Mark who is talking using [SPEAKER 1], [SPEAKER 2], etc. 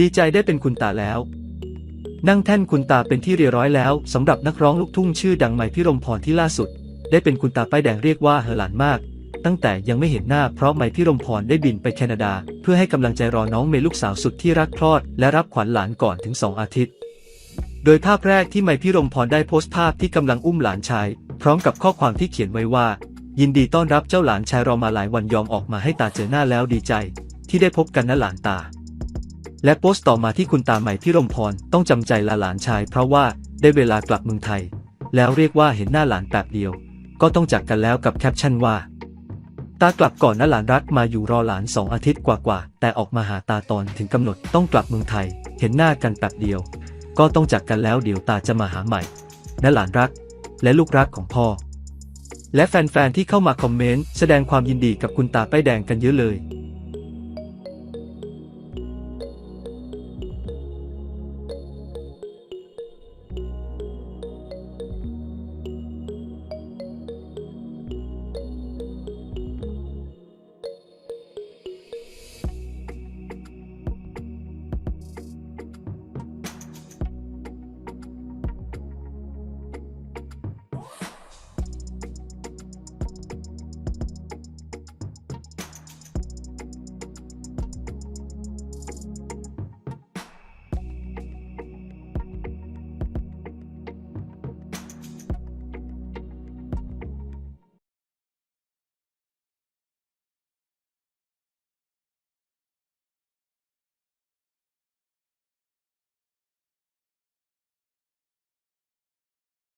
[SPEAKER 1] ดีใจได้เป็นคุณตาแล้ว นั่งแท่นคุณตาเป็นที่เรียบร้อยแล้วสำหรับนักร้องลูกทุ่งชื่อดังใหม่พิรมพรที่ล่าสุด ได้เป็นคุณตาป้ายแดงเรียกว่าเหอหลานมาก ตั้งแต่ยังไม่เห็นหน้าเพราะไมพิรมพรได้บินไปแคนาดา เพื่อให้กำลังใจรอน้องเมยลูกสาวสุดที่รักคลอด และรับขวัญหลานก่อนถึง2อาทิตย์ โดยภาพแรกที่ไมพิรมพรได้โพสต์ภาพที่กำลังอุ้มหลานชาย พร้อมกับข้อความที่เขียนไว้ว่า ยินดีต้อนรับเจ้าหลานชายรอมาหลายวันยอมออกมาให้ตาเจอหน้าแล้วดีใจ ที่ได้พบกันนะหลานตา และโพสต์ต่อมาที่คุณตาใหม่พิรมพรต้องจำใจลาหลานชาย เพราะว่าได้เวลากลับเมืองไทย แล้วเรียกว่าเห็นหน้าหลานแป๊บเดียว ก็ต้องจากกันแล้วกับแคปชั่นว่า ตากลับก่อนนะหลานรักมาอยู่รอหลานสองอาทิตย์กว่าๆแต่ออกมาหาตาตอนถึงกำหนดต้องกลับเมืองไทย เห็นหน้ากันแป๊บเดียว ก็ต้องจากกันแล้วเดี๋ยวตาจะมาหาใหม่นะหลานรัก และลูกรักของพ่อ และแฟนๆที่เข้ามาคอมเมนต์แสดงความยินดีกับคุณตาป้ายแดงกันเยอะเลย